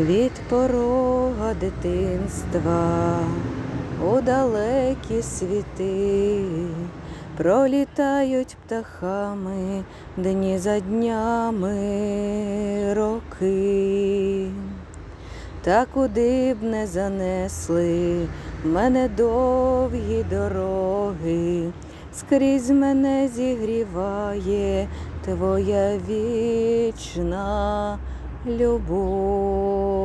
від порога дитинства у далекі світи пролітають птахами дні за днями роки. Та куди б не занесли мене довгі дороги, скрізь мене зігріває твоя вічна любов.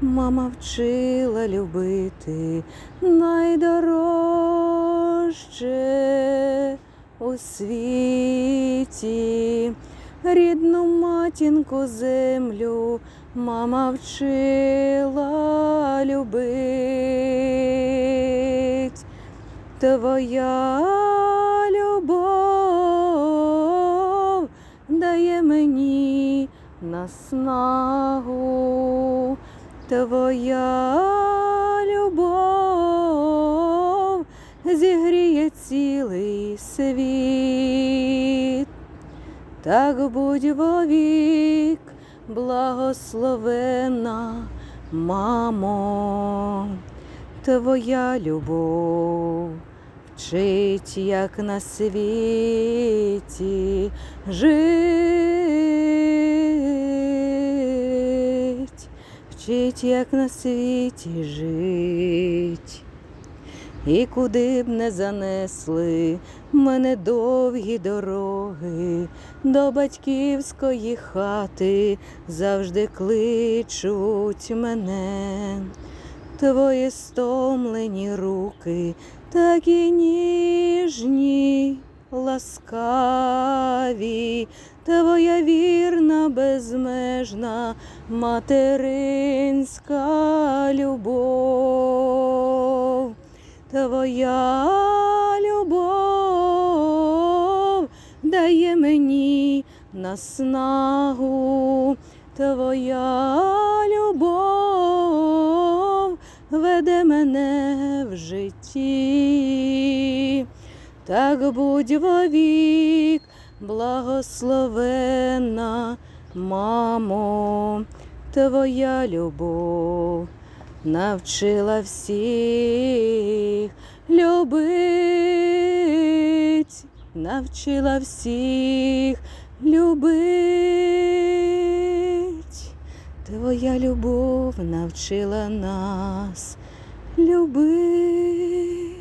Мама вчила любити найдорожче у світі, рідну матінку землю мама вчила любить. Твоя наснагу, твоя любов зігріє цілий світ. Так будь вовік, благословена, мамо, твоя любов вчить, як на світі жить, вчить, як на світі жить. І куди б не занесли мене довгі дороги, до батьківської хати завжди кличуть мене. Твої стомлені руки, такі ніжні, ласкаві, твоя вірна, безмежна материнська любов. Твоя любов дає мені наснагу, твоя любов веде мене в житті. Так будь вовік, благословена, мамо, твоя любов навчила всіх любить, навчила всіх любить. Твоя любов навчила нас любить.